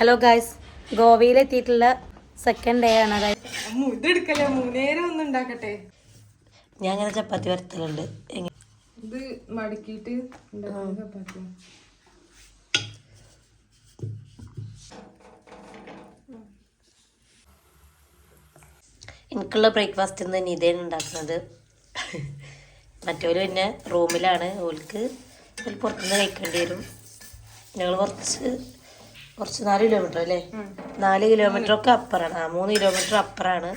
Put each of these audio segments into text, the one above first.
Hello guys ഗോവയിലെത്തിയിട്ടുള്ള second day ആണ് അതായത് ഇത് ഒന്ന് ഉണ്ടാക്കട്ടെ. ഞാൻ അങ്ങനെ ചപ്പാത്തി വരത്തലുണ്ട് ഇത് മടക്കിയിട്ട് ഉണ്ടാക്കുന്ന ചപ്പാത്തി എനിക്കുള്ള ബ്രേക്ക്ഫാസ്റ്റ് ഇന്ന് നിതയാണ് ഉണ്ടാക്കുന്നത്. മറ്റവര് പിന്നെ റൂമിലാണ് ഓൽക്ക് പുറത്തുനിന്ന് കഴിക്കേണ്ടി വരും. ഞങ്ങൾ കുറച്ച് കുറച്ച് നാല് കിലോമീറ്റർ അല്ലേ? നാല് കിലോമീറ്റർ ഒക്കെ അപ്പുറമാണ്. ആ മൂന്ന് കിലോമീറ്റർ അപ്പുറമാണ്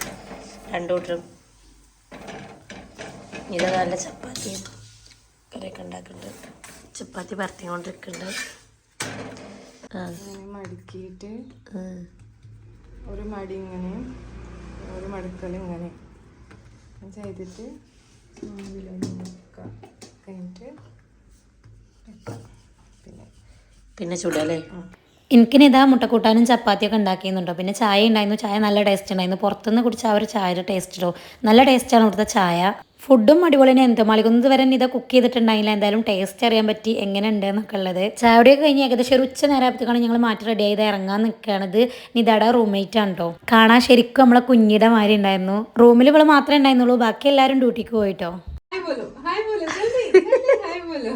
രണ്ടു കൂട്ടരും. ഇത് നല്ല ചപ്പാത്തി കറിയൊക്കെ ഉണ്ടാക്കുന്നുണ്ട്. ചപ്പാത്തി പരത്തിക്കൊണ്ടിരിക്കുന്നുണ്ട്. മടക്കിയിട്ട് ഒരു മടി ഇങ്ങനെ ഒരു മടുക്കൽ ഇങ്ങനെ. ചെയ്തിട്ട് കഴിഞ്ഞിട്ട് പിന്നെ പിന്നെ ചുടല്ലേ എനിക്കിനി ഇതാ മുട്ടക്കൂട്ടാനും ചപ്പാത്തിയൊക്കെ ഉണ്ടാക്കിയെന്നുണ്ടോ? പിന്നെ ചായ ഉണ്ടായിരുന്നു. ചായ നല്ല ടേസ്റ്റ് ഉണ്ടായിരുന്നു. പുറത്തുനിന്ന് കുടിച്ച ആ ഒരു ചായയുടെ ടേസ്റ്റിലോ നല്ല ടേസ്റ്റാണ് ഇവിടുത്തെ ചായ. ഫുഡും അടിപൊളി തന്നെ എന്തോ മളികുന്നത് വരെ ഇതാ കുക്ക് ചെയ്തിട്ടുണ്ടായില്ല. എന്തായാലും ടേസ്റ്റ് അറിയാൻ പറ്റി എങ്ങനെ ഉണ്ട് എന്നൊക്കെ ഉള്ളത്. ചായയുടെ കഴിഞ്ഞ് ഏകദേശം ഒരു ഉച്ച നേരത്തേക്കാണ് ഞങ്ങൾ മാറ്റി റെഡി ചെയ്ത് ഇറങ്ങാൻ നിൽക്കുകയാണത് നിതയുടെ റൂംമേറ്റ് ആണ് കേട്ടോ കാണാൻ ശരിക്കും നമ്മളെ കുഞ്ഞിയുടെ മാതിരി ഉണ്ടായിരുന്നു. റൂമിൽ ഇവൾ മാത്രമേ ഉണ്ടായിരുന്നുള്ളൂ. ബാക്കി എല്ലാവരും ഡ്യൂട്ടിക്ക് പോയിട്ടോ. ഹായ് ബോലോ ജൽദി ഹായ് ബോലോ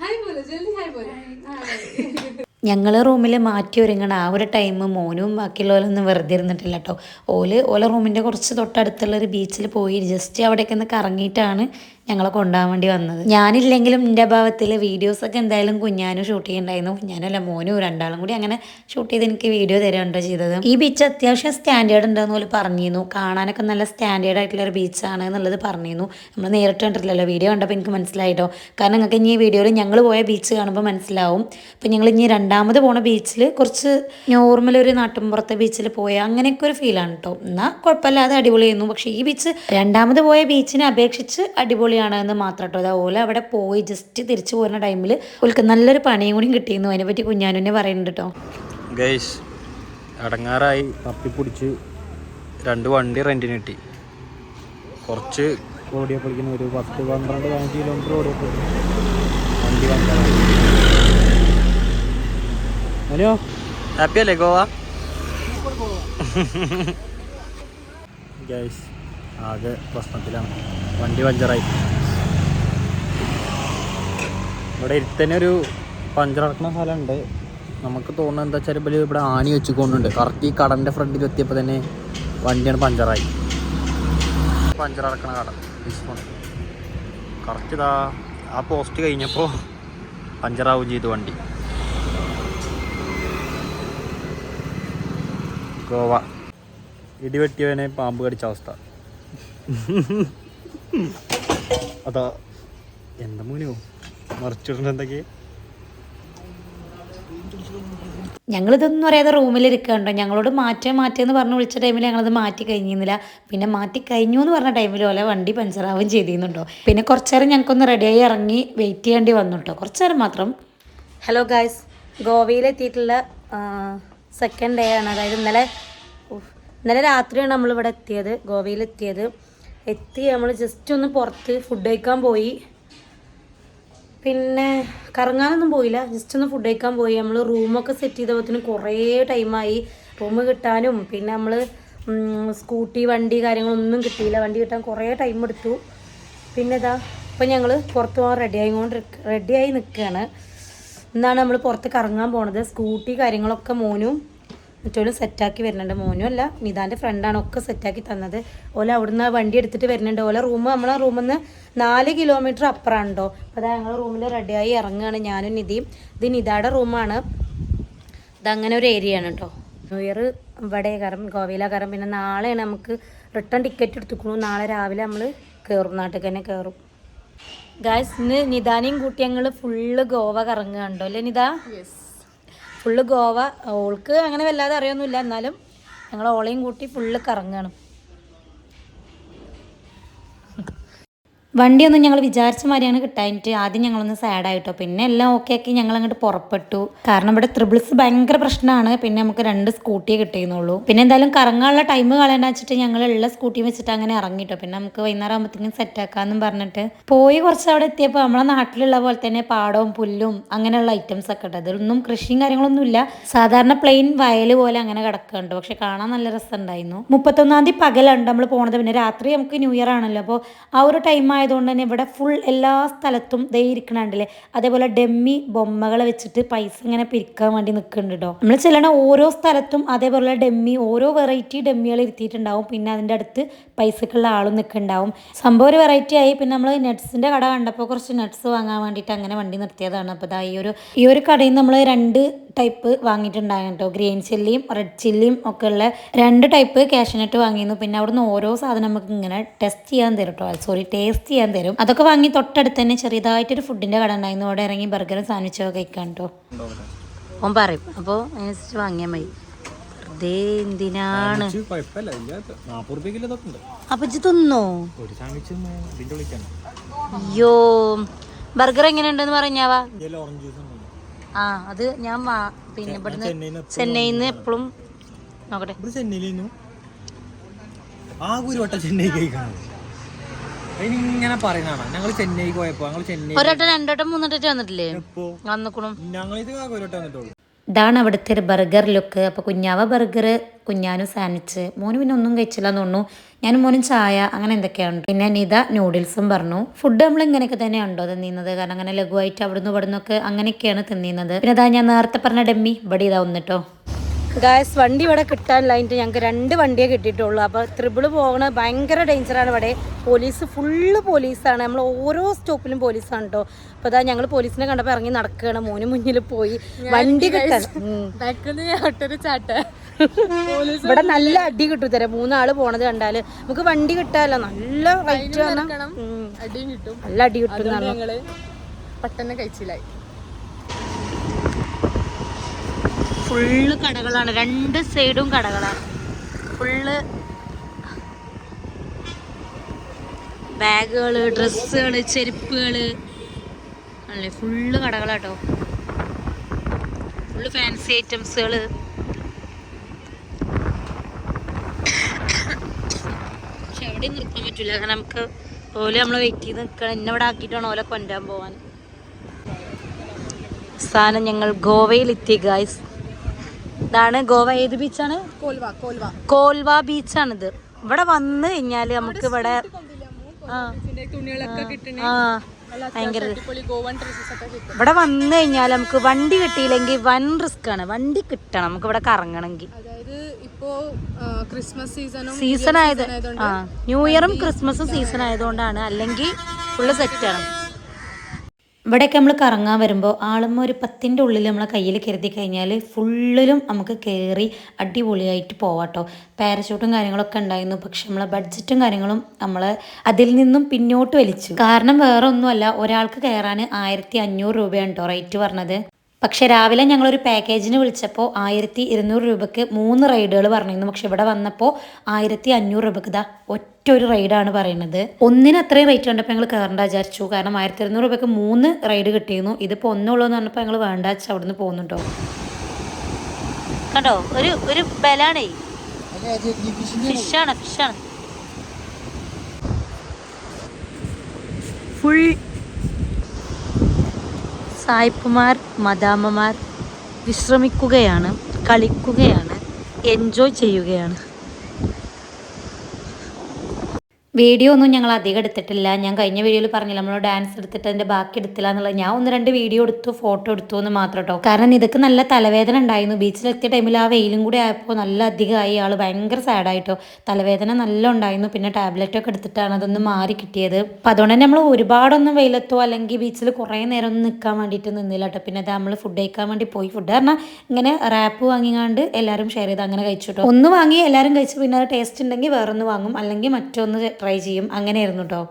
ഹായ് ബോലോ ജൽദി ഹായ് ബോലോ ഹായ് ഞങ്ങൾ റൂമിൽ മാറ്റി ഒരുങ്ങണ. ആ ഒരു ടൈം മോനും ബാക്കിയുള്ളവരൊന്നും വെറുതെ ഇരുന്നിട്ടില്ല കേട്ടോ ഓൽ ഓല റൂമിന്റെ കുറച്ച് തൊട്ടടുത്തുള്ള ഒരു ബീച്ചിൽ പോയി ജസ്റ്റ് അവിടേക്ക് ഒന്ന് കറങ്ങിയിട്ടാണ് ഞങ്ങളെ കൊണ്ടുപോകാൻ വേണ്ടി വന്നത്. ഞാനില്ലെങ്കിലും എന്റെ അഭാവത്തിൽ വീഡിയോസൊക്കെ എന്തായാലും കുഞ്ഞാനും ഷൂട്ട് ചെയ്യുന്നുണ്ടായിരുന്നു കുഞ്ഞാനല്ല മോനും രണ്ടാളും കൂടി അങ്ങനെ ഷൂട്ട് ചെയ്ത് എനിക്ക് വീഡിയോ തരാണ്ടോ ചെയ്തത്. ഈ ബീച്ച് അത്യാവശ്യം സ്റ്റാൻഡേർഡ് ഉണ്ടെന്ന് പോലെ പറഞ്ഞിരുന്നു. കാണാനൊക്കെ നല്ല സ്റ്റാൻഡേർഡ് ആയിട്ടുള്ള ഒരു ബീച്ചാണ് എന്നുള്ളത് പറഞ്ഞിരുന്നു. നമ്മൾ നേരിട്ട് കണ്ടിട്ടില്ലല്ലോ. വീഡിയോ കണ്ടപ്പോൾ എനിക്ക് മനസ്സിലായിട്ടോ? കാരണം നിങ്ങൾക്ക് ഇനി ഈ വീഡിയോയിൽ ഞങ്ങൾ പോയ ബീച്ച് കാണുമ്പോൾ മനസ്സിലാവും. അപ്പം ഞങ്ങൾ ഇനി രണ്ടാമത് പോണ ബീച്ചിൽ കുറച്ച് നോർമൽ ഒരു നാട്ടിൻപുറത്തെ ബീച്ചിൽ പോയ അങ്ങനെയൊക്കെ ഒരു ഫീലാണ് കേട്ടോ എന്നാൽ കുഴപ്പമില്ലാതെ അടിപൊളിയായിരുന്നു. പക്ഷേ ഈ ബീച്ച് രണ്ടാമത് പോയ ബീച്ചിനെ അപേക്ഷിച്ച് അടിപൊളിയാണ്. എന്ന് മാത്രം കേട്ടോ അതാ ഓല അവിടെ പോയി ജസ്റ്റ് തിരിച്ചു പോരുന്ന ടൈമിൽ ഓൾക്ക് നല്ലൊരു പണിയും കൂടി കിട്ടിയിരുന്നു. അതിനെപ്പറ്റി കുഞ്ഞാനുനെ പറയുന്നുണ്ട് കേട്ടോ ഗൈസ് അടങ്ങാറായി. തപ്പിപ്പിടിച്ച് രണ്ട് വണ്ടി റെന്റിന് കിട്ടി. കുറച്ച് ഓടിയപ്പോഴേക്കും ഒരു പത്ത് പന്ത്രണ്ട് പതിനഞ്ച് കിലോമീറ്റർ ഓടിയപ്പോൾ വണ്ടി വന്നതാണ് ഹലോ ഹാപ്പി അല്ലേ ഗോവ? ഗൈസ് ആകെ പ്രശ്നത്തിലാണ്. വണ്ടി പഞ്ചറായി. ഇവിടെ ഇരുത്തന്നെ ഒരു പഞ്ചറക്കുന്ന സ്ഥലമുണ്ട്. നമുക്ക് തോന്നുന്നത് എന്താ വെച്ചാൽ ഇപ്പോൾ ഇവിടെ ആണി വെച്ച് കൊണ്ടുണ്ട് കറക്റ്റ് ഈ കടന്റെ ഫ്രണ്ടിൽ എത്തിയപ്പോൾ തന്നെ വണ്ടിയാണ് പഞ്ചറായി. പഞ്ചർ ഇറക്കണ കട കറക്റ്റ് ഇതാ. ആ പോസ്റ്റ് കഴിഞ്ഞപ്പോൾ പഞ്ചറാവും ചെയ്തു വണ്ടി. ഗോവ. ഇടിവെട്ടിയവനെ പാമ്പ് കടിച്ച അവസ്ഥ. അതാ. എന്താ മൂനോ? മറിച്ചിട്ടുണ്ട് എന്തൊക്കെ ഞങ്ങളിതൊന്നും അറിയാതെ റൂമിലിരിക്കണ്ടോ? ഞങ്ങളോട് മാറ്റേ മാറ്റേ എന്ന് പറഞ്ഞ് വിളിച്ച ടൈമിൽ ഞങ്ങളത് മാറ്റി കഴിഞ്ഞിരുന്നില്ല പിന്നെ മാറ്റി കഴിഞ്ഞു എന്ന് പറഞ്ഞ ടൈമിൽ പോലെ വണ്ടി പഞ്ചറാവുകയും ചെയ്തിരുന്നുണ്ടോ പിന്നെ കുറച്ചേരം ഞങ്ങൾക്കൊന്ന് റെഡിയായി ഇറങ്ങി വെയിറ്റ് ചെയ്യേണ്ടി വന്നു കേട്ടോ കുറച്ചേരം മാത്രം. ഹലോ ഗായ്സ് ഗോവയിലെത്തിയിട്ടുള്ള സെക്കൻഡ് ഡേ ആണ്. അതായത് ഇന്നലെ ഇന്നലെ രാത്രിയാണ് നമ്മളിവിടെ എത്തിയത് ഗോവയിലെത്തിയത്. എത്തി നമ്മൾ ജസ്റ്റ് ഒന്ന് പുറത്ത് ഫുഡ് കഴിക്കാൻ പോയി. പിന്നെ കറങ്ങാനൊന്നും പോയില്ല. ജസ്റ്റ് ഒന്ന് ഫുഡ് കഴിക്കാൻ പോയി. നമ്മൾ റൂമൊക്കെ സെറ്റ് ചെയ്തപ്പോഴത്തേന് കുറേ ടൈമായി റൂം കിട്ടാനും പിന്നെ നമ്മൾ സ്കൂട്ടി വണ്ടി കാര്യങ്ങളൊന്നും കിട്ടിയില്ല. വണ്ടി കിട്ടാൻ കുറേ ടൈം എടുത്തു. പിന്നെ ഇതാ ഇപ്പം ഞങ്ങൾ പുറത്ത് പോകാൻ റെഡി ആയിക്കൊണ്ട് റെഡിയായി നിൽക്കുകയാണ് എന്നാണ് നമ്മൾ പുറത്ത് കറങ്ങാൻ പോണത്. സ്കൂട്ടി കാര്യങ്ങളൊക്കെ മോനും മറ്റോലും സെറ്റാക്കി വരുന്നുണ്ട്. മോനും അല്ല നിതാന്റെ ഫ്രണ്ടാണ് ഒക്കെ സെറ്റാക്കി തന്നത്. ഓല അവിടുന്ന് വണ്ടി എടുത്തിട്ട് വരുന്നുണ്ട്. ഓല റൂം നമ്മളെ റൂമിൽ നിന്ന് നാല് കിലോമീറ്റർ അപ്പുറമാണ് കേട്ടോ അപ്പോൾ അതാ ഞങ്ങൾ റൂമിൽ റെഡിയായി ഇറങ്ങുകയാണ് ഞാനും നിധിയും. ഇത് നിതാടെ റൂമാണ് ഇതങ്ങനെ ഒരു ഏരിയ ആണ് കേട്ടോ ന്യൂ ഇയർ ഇവിടെ കയറും ഗോവയിലെ കയറും പിന്നെ നാളെയാണ് നമുക്ക് റിട്ടേൺ ടിക്കറ്റ് എടുത്തുക്കണു. നാളെ രാവിലെ നമ്മൾ കയറും നാട്ടിൽ തന്നെ കയറും ഗായ്സ് ഇന്ന് നിതാനെയും കൂട്ടി ഞങ്ങൾ ഫുള്ള് ഗോവ കറങ്ങുകയുണ്ടോ അല്ലേ നിത? ഫുള്ള് ഗോവ ഓൾക്ക് അങ്ങനെ വല്ലാതെ അറിയൊന്നുമില്ല. എന്നാലും ഞങ്ങൾ ഓളെയും കൂട്ടി ഫുള്ള് കറങ്ങണം. വണ്ടിയൊന്നും ഞങ്ങൾ വിചാരിച്ച മാതിരിയാണ് കിട്ടാനിട്ട് ആദ്യം ഞങ്ങളൊന്ന് സാഡ് ആയിട്ടോ. പിന്നെ എല്ലാം ഓക്കെ ആക്കി ഞങ്ങൾ അങ്ങോട്ട് പുറപ്പെട്ടു. കാരണം ഇവിടെ ത്രിബിൾസ് ഭയങ്കര പ്രശ്നമാണ്. പിന്നെ നമുക്ക് രണ്ട് സ്കൂട്ടിയെ കിട്ടിയെന്നുള്ളൂ പിന്നെ എന്തായാലും കറങ്ങാനുള്ള ടൈം കളയണ്ട വെച്ചിട്ട് ഞങ്ങൾ ഉള്ള സ്കൂട്ടി വെച്ചിട്ട് അങ്ങനെ ഇറങ്ങിട്ടോ. പിന്നെ നമുക്ക് വൈകുന്നേരം ആകുമ്പോഴത്തേക്കും സെറ്റ് ആക്കാന്നും പറഞ്ഞിട്ട് പോയി കുറച്ച് അവിടെ എത്തിയപ്പോൾ നമ്മളെ നാട്ടിലുള്ള പോലെ തന്നെ പാടവും പുല്ലും അങ്ങനെയുള്ള ഐറ്റംസ് ഒക്കെ ഉണ്ട്. അതിലൊന്നും കൃഷിയും കാര്യങ്ങളൊന്നും ഇല്ല. സാധാരണ പ്ലെയിൻ വയൽ പോലെ അങ്ങനെ കിടക്കുന്നുണ്ട്. പക്ഷെ കാണാൻ നല്ല രസമുണ്ടായിരുന്നു മുപ്പത്തൊന്നാം തീയതി പകലുണ്ട് നമ്മൾ പോണത്. പിന്നെ രാത്രി നമുക്ക് ന്യൂ ഇയർ ആണല്ലോ. അപ്പോൾ ആ ഒരു ടൈം ആയതുകൊണ്ട് തന്നെ ഇവിടെ ഫുൾ എല്ലാ സ്ഥലത്തും ദേ ഇരിക്കണുണ്ടല്ലേ? അതേപോലെ ഡെമ്മി ബൊമ്മകളെ വെച്ചിട്ട് പൈസ ഇങ്ങനെ പിരിക്കാൻ വേണ്ടി നിൽക്കുന്നുണ്ട് കേട്ടോ നമ്മൾ ചെല്ലണ ഓരോ സ്ഥലത്തും അതേപോലെ ഡെമ്മി ഓരോ വെറൈറ്റി ഡെമ്മികൾ ഇരുത്തിയിട്ടുണ്ടാവും. പിന്നെ അതിന്റെ അടുത്ത് പൈസക്കുള്ള ആളും നിൽക്കുന്നുണ്ടാവും സംഭവം ഒരു വെറൈറ്റി ആയി. പിന്നെ നമ്മൾ നട്ട്സിന്റെ കട കണ്ടപ്പോൾ കുറച്ച് നട്ട്സ് വാങ്ങാൻ വേണ്ടിയിട്ട് അങ്ങനെ വണ്ടി നിർത്തിയതാണ്. അപ്പോൾ ഈ ഒരു ഈ ഒരു കടയിൽ നമ്മൾ രണ്ട് ടൈപ്പ് വാങ്ങിയിട്ടുണ്ടായിരുന്നു കേട്ടോ. ഗ്രീൻ ചില്ലിയും റെഡ് ചില്ലിയും ഒക്കെ ഉള്ള രണ്ട് ടൈപ്പ് കാഷ്യനട്ട് വാങ്ങിയിരുന്നു. പിന്നെ അവിടുന്ന് ഓരോ സാധനം നമുക്ക് ഇങ്ങനെ ടെസ്റ്റ് ചെയ്യാൻ തരും കേട്ടോ. സോറി ടേസ്റ്റ് ചെയ്യാൻ തരും. അതൊക്കെ വാങ്ങി തൊട്ടടുത്ത് തന്നെ ചെറിയതായിട്ടൊരു ഫുഡിന്റെ കട ഉണ്ടായിരുന്നു അവിടെ ഇറങ്ങി ബർഗറും സാൻഡ്വിച്ചും ഒക്കെ കഴിക്കാൻ കേട്ടോ. ഓൻ പറയും അപ്പോൾ അതിനനുസരിച്ച് വാങ്ങിയാൽ മതി. വെറുതെ എന്തിനാണ്? അപ്പൊ തിന്നോ? അയ്യോ ബർഗർ എങ്ങനെയുണ്ടെന്ന് പറഞ്ഞാവാ? ആ അത് ഞാൻ പിന്നെ ഇവിടുന്ന് ചെന്നൈന്ന് ചെന്നൈയിൽ നിന്ന് എപ്പോഴും നോക്കട്ടെ. ഇവിടെ ചെന്നൈയിലേന്നു ആകെ ഒരു വട്ടം ചെന്നൈ കഴിക്കാണ് ഇങ്ങനെ പറയുന്നതാണ്. ഞങ്ങൾ ചെന്നൈക്ക് പോയപ്പോ ഞങ്ങൾ ചെന്നൈ ഒരട്ടം രണ്ടോട്ടം മൂന്നോട്ടം വന്നിട്ടില്ലേ? വന്നിക്കണം വന്നിക്കണു. ഞങ്ങളിത് ആകെ ഒരു വട്ടം വന്നിട്ടുള്ളൂ. ഇതാണ് അവിടുത്തെ ഒരു ബർഗർ ലുക്ക് അപ്പോൾ കുഞ്ഞാവ ബർഗർ കുഞ്ഞാനും സാൻഡ്വിച്ച് മോന് പിന്നെ ഒന്നും കഴിച്ചില്ല എന്ന് തോന്നുന്നു. ഞാനും മോനും ചായ അങ്ങനെ എന്തൊക്കെയാണ് പിന്നെ നിത നൂഡിൽസും പറഞ്ഞു. ഫുഡ് നമ്മൾ ഇങ്ങനെയൊക്കെ തന്നെയാണോ തിന്നുന്നത്. കാരണം അങ്ങനെ ലഘുവായിട്ട് അവിടുന്ന് ഇവിടുന്നൊക്കെ അങ്ങനെയൊക്കെയാണ് തിന്നുന്നത്. പിന്നെ അതാ ഞാൻ നേരത്തെ പറഞ്ഞ ഡെമ്മി. ഇവിടെ ഇതാ വന്നിട്ടോ ഗായസ് വണ്ടി ഇവിടെ കിട്ടാനില്ലായിട്ട് ഞങ്ങൾക്ക് രണ്ട് വണ്ടിയേ കിട്ടിയിട്ടുള്ളൂ. അപ്പോൾ ത്രിബിൾ പോകണ ഭയങ്കര ഡേഞ്ചറാണ് ഇവിടെ. പോലീസ് ഫുള്ള് പോലീസാണ്. നമ്മൾ ഓരോ സ്റ്റോപ്പിലും പോലീസാണ് കേട്ടോ അപ്പോൾ അതാ ഞങ്ങൾ പോലീസിനെ കണ്ടപ്പോൾ ഇറങ്ങി നടക്കുകയാണ്. മോന് മുന്നിൽ പോയി. വണ്ടി കിട്ടാൻ ഇവിടെ നല്ല അടി കിട്ടും തരാം മൂന്നാൾ പോണത് കണ്ടാൽ നമുക്ക് വണ്ടി കിട്ടാല്ല നല്ല റേറ്റ് നല്ല അടി കിട്ടും എന്നാണ്. പെട്ടെന്ന് കഴിച്ചില്ലായി ഫുള്ള് കടകളാണ്. രണ്ട് സൈഡും കടകളാണ്. ഫുള്ള് ബാഗുകൾ ഡ്രസ്സുകൾ ചെരുപ്പുകൾ. അല്ലേ ഫുള്ള് കടകളാട്ടോ. ഫുള്ള് ഫാൻസി ഐറ്റംസുകൾ. പക്ഷെ എവിടെയും നിർത്താൻ പറ്റില്ല കാരണം നമുക്ക് ഓല നമ്മൾ വെയിറ്റ് ചെയ്ത് നിൽക്കണം എന്നെ ഇവിടെ ആക്കിയിട്ടാണ് ഓലെ പോവാൻ. അവസാനം ഞങ്ങൾ ഗോവയിലെത്തി ഗായ്സ് ഇതാണ് ഗോവ ഏത് ബീച്ചാണ്? കോൽവ ബീച്ചാണിത്. ഇവിടെ വന്നു കഴിഞ്ഞാൽ നമുക്ക് ഇവിടെ ഭയങ്കര ഇവിടെ വന്നു കഴിഞ്ഞാൽ നമുക്ക് വണ്ടി കിട്ടിയില്ലെങ്കിൽ വൻ റിസ്ക് ആണ്. വണ്ടി കിട്ടണം. നമുക്ക് ഇവിടെ കറങ്ങണമെങ്കിൽ. ക്രിസ്മസ് സീസണും സീസൺ ആയത് ആ. ന്യൂ ഇയറും ക്രിസ്മസും സീസൺ ആയതുകൊണ്ടാണ്. അല്ലെങ്കിൽ ഫുള്ള് സെറ്റാണ് ഇവിടെയൊക്കെ നമ്മൾ കറങ്ങാൻ വരുമ്പോൾ ആളുമ്പോൾ ഒരു പത്തിന്റെ ഉള്ളിൽ നമ്മളെ കയ്യിൽ കരുതി കഴിഞ്ഞാൽ ഫുള്ളിലും നമുക്ക് കയറി അടിപൊളിയായിട്ട് പോവാട്ടോ. പാരഷൂട്ടും കാര്യങ്ങളൊക്കെ ഉണ്ടായിരുന്നു. പക്ഷെ നമ്മളെ ബഡ്ജറ്റും കാര്യങ്ങളും നമ്മൾ അതിൽ നിന്നും പിന്നോട്ട് വലിച്ചു. കാരണം വേറെ ഒന്നുമല്ല ഒരാൾക്ക് കയറാൻ ആയിരത്തി അഞ്ഞൂറ് രൂപയാണ് കേട്ടോ റേറ്റ് പറഞ്ഞത്. പക്ഷെ രാവിലെ ഞങ്ങളൊരു പാക്കേജിന് വിളിച്ചപ്പോൾ ആയിരത്തി ഇരുന്നൂറ് രൂപയ്ക്ക് മൂന്ന് റൈഡുകൾ പറഞ്ഞിരുന്നു. പക്ഷെ ഇവിടെ വന്നപ്പോൾ ആയിരത്തി അഞ്ഞൂറ് രൂപയ്ക്ക് ഇതാ ഒറ്റ ഒരു റൈഡാണ് പറയുന്നത്. ഒന്നിന് അത്രയും റേറ്റ് കണ്ടപ്പോൾ ഞങ്ങൾ കയറേണ്ട വിചാരിച്ചു. കാരണം ആയിരത്തി ഇരുന്നൂറ് രൂപയ്ക്ക് മൂന്ന് റൈഡ് കിട്ടിയിരുന്നു. ഇതിപ്പോൾ ഒന്നുള്ളൂ എന്ന് പറഞ്ഞപ്പോൾ ഞങ്ങൾ വേണ്ട വെച്ച് അവിടുന്ന് പോകുന്നുണ്ടോ? കണ്ടോ? ഒരു ഒരു ബലാണേ. ഫിഷാണ് ഫിഷാണ് ഫുൾ സായിപ്പുമാർ മദാമ്മമാർ വിശ്രമിക്കുകയാണ് കളിക്കുകയാണ് എൻജോയ് ചെയ്യുകയാണ്. വീഡിയോ ഒന്നും ഞങ്ങൾ അധികം എടുത്തിട്ടില്ല. ഞാൻ കഴിഞ്ഞ വീഡിയോയിൽ പറഞ്ഞില്ല നമ്മൾ ഡാൻസ് എടുത്തിട്ട് അതിന്റെ ബാക്കി എടുത്തില്ല എന്നുള്ളത്. ഞാൻ ഒന്ന് രണ്ട് വീഡിയോ എടുത്തു ഫോട്ടോ എടുത്തു എന്ന് മാത്രം കേട്ടോ കാരണം ഇതൊക്കെ നല്ല തലവേദന ഉണ്ടായിരുന്നു. ബീച്ചിലെത്തിയ ടൈമിൽ ആ വെയിലും കൂടി ആയപ്പോൾ നല്ല അധികമായി ആൾ ഭയങ്കര സാഡായിട്ടോ തലവേദന നല്ല ഉണ്ടായിരുന്നു. പിന്നെ ടാബ്ലറ്റ് ഒക്കെ എടുത്തിട്ടാണ് അതൊന്ന് മാറി കിട്ടിയത്. അപ്പം അതുകൊണ്ട് തന്നെ നമ്മൾ ഒരുപാടൊന്നും വെയിലത്തോ അല്ലെങ്കിൽ ബീച്ചിൽ കുറേ നേരം ഒന്നും നിൽക്കാൻ വേണ്ടിയിട്ട് നിന്നില്ല കേട്ടോ പിന്നെ അത് നമ്മൾ ഫുഡ് കഴിക്കാൻ വേണ്ടി പോയി. ഫുഡ് കാരണം ഇങ്ങനെ റാപ്പ് വാങ്ങിക്കാണ്ട് എല്ലാവരും ഷെയർ ചെയ്ത് അങ്ങനെ കഴിച്ചു കേട്ടോ ഒന്ന് വാങ്ങി എല്ലാവരും കഴിച്ചു. പിന്നെ അത് ടേസ്റ്റ് ഉണ്ടെങ്കിൽ വേറൊന്ന് വാങ്ങും. അല്ലെങ്കിൽ മറ്റൊന്ന് ട്രൈ ചെയ്യും. അങ്ങനെയായിരുന്നു കേട്ടോ